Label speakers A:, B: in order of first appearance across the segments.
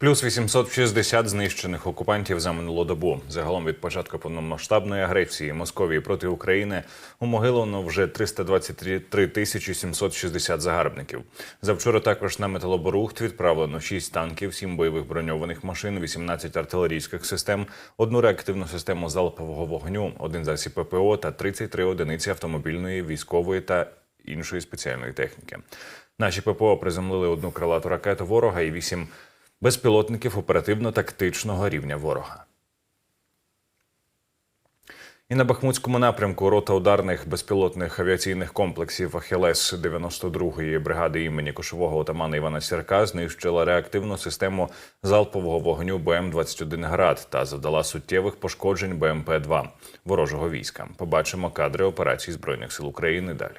A: Плюс 860 знищених окупантів за минулу добу. Загалом від початку повномасштабної агресії Московії проти України у Могилово вже 323 тисячі 760 загарбників. Завчора також на металоборухт відправлено 6 танків, 7 бойових броньованих машин, 18 артилерійських систем, одну реактивну систему залпового вогню, один засіб ППО та 33 одиниці автомобільної, військової та іншої спеціальної техніки. Наші ППО приземлили одну крилату ракету ворога і вісім безпілотників оперативно-тактичного рівня ворога. І на Бахмутському напрямку рота ударних безпілотних авіаційних комплексів Ахілес 92-ї бригади імені кошового отамана Івана Сірка знищила реактивну систему залпового вогню БМ-21 град та завдала суттєвих пошкоджень БМП-2 ворожого війська. Побачимо кадри операцій збройних сил України далі.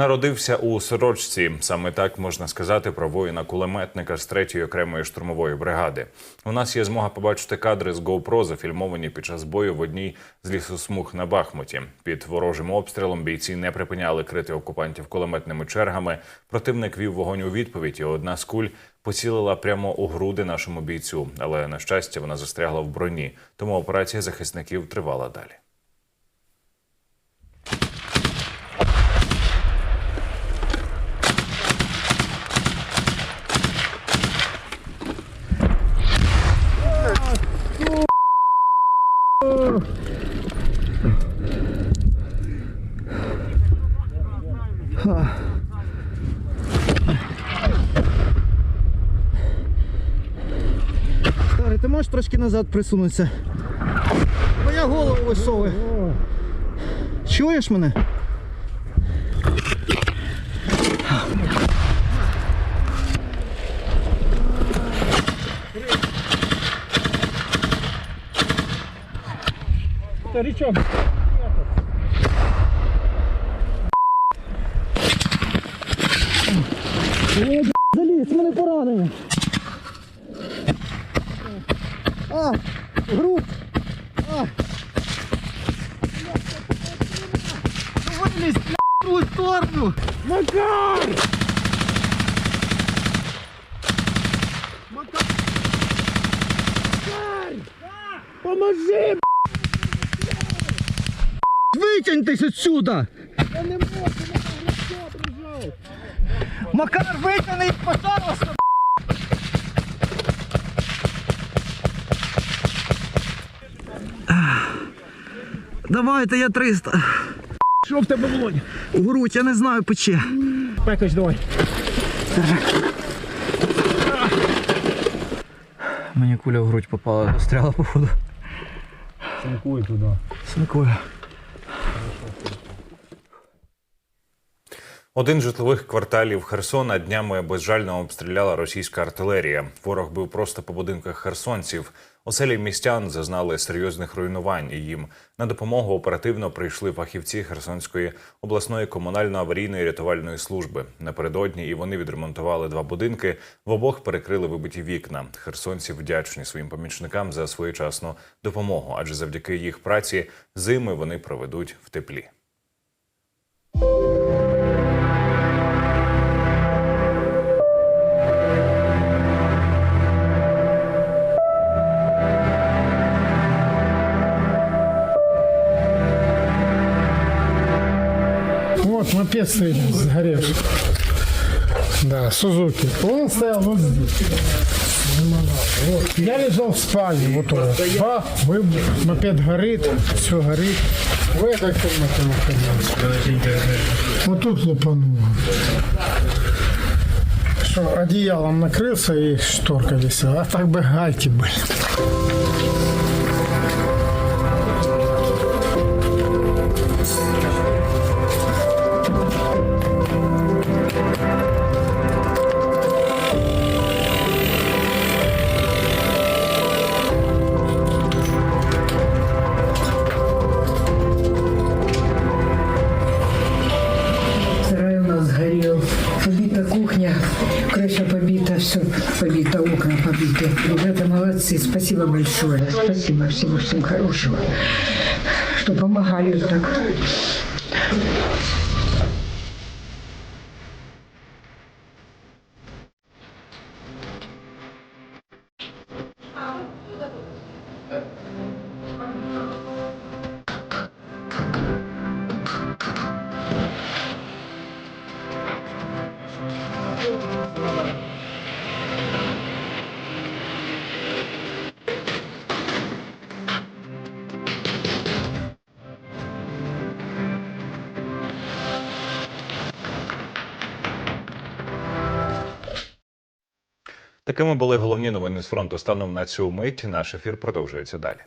A: Народився у сорочці. Саме так можна сказати про воїна-кулеметника з 3-ї окремої штурмової бригади. У нас є змога побачити кадри з GoPro, зафільмовані під час бою в одній з лісосмуг на Бахмуті. Під ворожим обстрілом бійці не припиняли крити окупантів кулеметними чергами. Противник вів вогонь у відповідь, і одна з куль поцілила прямо у груди нашому бійцю. Але на щастя, вона застрягла в броні. Тому операція захисників тривала далі.
B: Старий, ти можеш трошки назад присунутися? Бо голову висовую. Чуєш мене?
C: Старичок.
B: Заліз, мене поранення. А, грудь. А. Вилізь, бля, в сторону.
C: Макар! Макар! Поможи!
B: Витягньтесь отсюда.
C: Я не можу.
B: Макар, витягни пожалуйста. Давайте я 300.
C: Що в тебе Володь?
B: У грудь, я не знаю, пече.
C: Пекач, давай.
B: Мені куля в грудь попала, застряла походу.
C: Синкуй туди.
B: Смакує.
A: Один з житлових кварталів Херсона днями безжально обстріляла російська артилерія. Ворог бив просто по будинках херсонців. Оселі містян зазнали серйозних руйнувань. І їм на допомогу оперативно прийшли фахівці Херсонської обласної комунально-аварійної рятувальної служби. Напередодні і вони відремонтували два будинки. В обох перекрили вибиті вікна. Херсонці вдячні своїм помічникам за своєчасну допомогу, адже завдяки їх праці зими вони проведуть в теплі.
C: Вот мопед стоит сгоревший. Да, Сузуки. Он стоял вот здесь. Вот. Я лежал в спальне, вот он. Ба, вы, мопед горит, все горит. В этой комнате находился. Вот тут лупануло. Что, одеялом накрылся и шторка висела. А так бы гайки были.
D: кухня, крыша побита, все побито, окна побиты. Ребята молодцы, спасибо большое. Спасибо, всего всем хорошего, что помогали так.
A: Такими були головні новини з фронту. Станом на цю мить наш ефір продовжується далі.